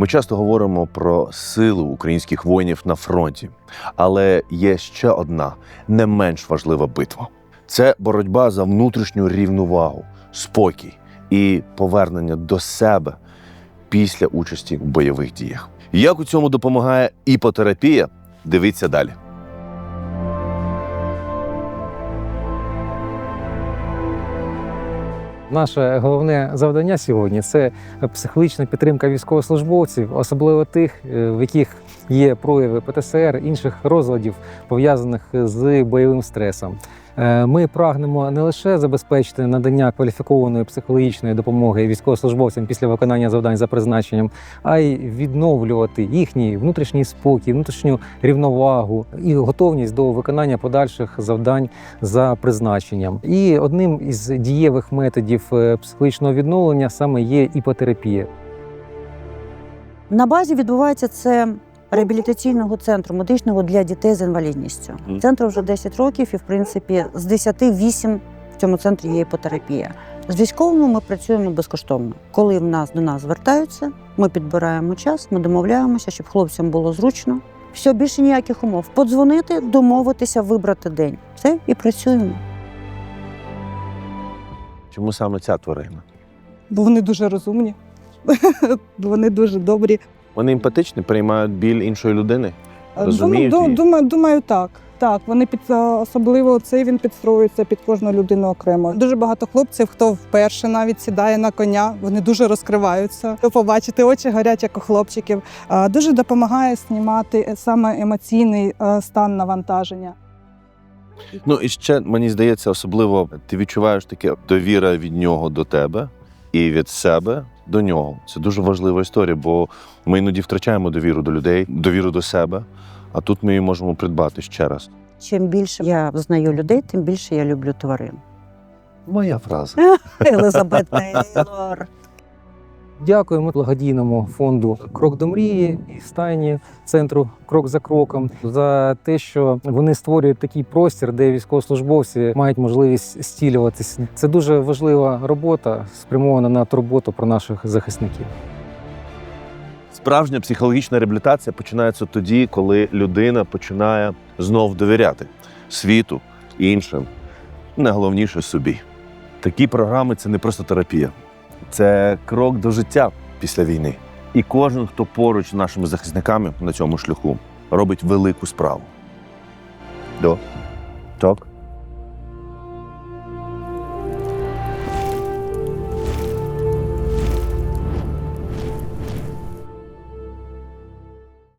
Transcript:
Ми часто говоримо про силу українських воїнів на фронті, але є ще одна не менш важлива битва: це боротьба за внутрішню рівновагу, спокій і повернення до себе після участі в бойових діях. Як у цьому допомагає іпотерапія? Дивіться далі. Наше головне завдання сьогодні це психологічна підтримка військовослужбовців, особливо тих, е, в яких є прояви ПТСР, інших розладів, пов'язаних з бойовим стресом. Е, Ми прагнемо не лише забезпечити надання кваліфікованої психологічної допомоги військовослужбовцям після виконання завдань за призначенням, а й відновлювати їхній внутрішній спокій, внутрішню рівновагу і готовність до виконання подальших завдань за призначенням. І одним із дієвих методів е, психологічного відновлення саме є іпотерапія. На базі відбувається це реабілітаційного центру медичного для дітей з інвалідністю. Центру вже 10 років, і в принципі з 10 8 в цьому центрі є іпотерапія. З військовими ми працюємо безкоштовно. Коли в нас до нас звертаються, ми підбираємо час, ми домовляємося, щоб хлопцям було зручно. Все, більше ніяких умов. Подзвонити, домовитися, вибрати день. Все і працюємо. Чому саме ця тварина? бо вони дуже розумні, вони дуже добрі. Вони емпатичні, приймають біль іншої людини. Думаю, Розуміють її? думаю, думаю, так. Так, вони під особливо цей він підстроюється під кожну людину окремо. Дуже багато хлопців, хто вперше навіть сідає на коня, вони дуже розкриваються. Побачити очі горять, як у хлопчиків. Дуже допомагає знімати саме емоційний е, стан навантаження. Ну і ще мені здається, особливо ти відчуваєш таке довіра від нього до тебе і від себе до нього. Це дуже важлива історія, бо ми іноді втрачаємо довіру до людей, довіру до себе. А тут ми її можемо придбати ще раз. Чим більше я знаю людей, тим більше я люблю тварин. Моя фраза. Елизабет Тейлор. Дякуємо благодійному фонду Крок до мрії і стайні центру Крок за кроком за те, що вони створюють такий простір, де військовослужбовці мають можливість стілюватись. Це дуже важлива робота, спрямована на турботу про наших захисників. Справжня психологічна реабілітація починається тоді, коли людина починає знов довіряти світу, іншим, найголовніше собі. Такі програми це не просто терапія, це крок до життя після війни. І кожен, хто поруч з нашими захисниками на цьому шляху, робить велику справу. До. Так.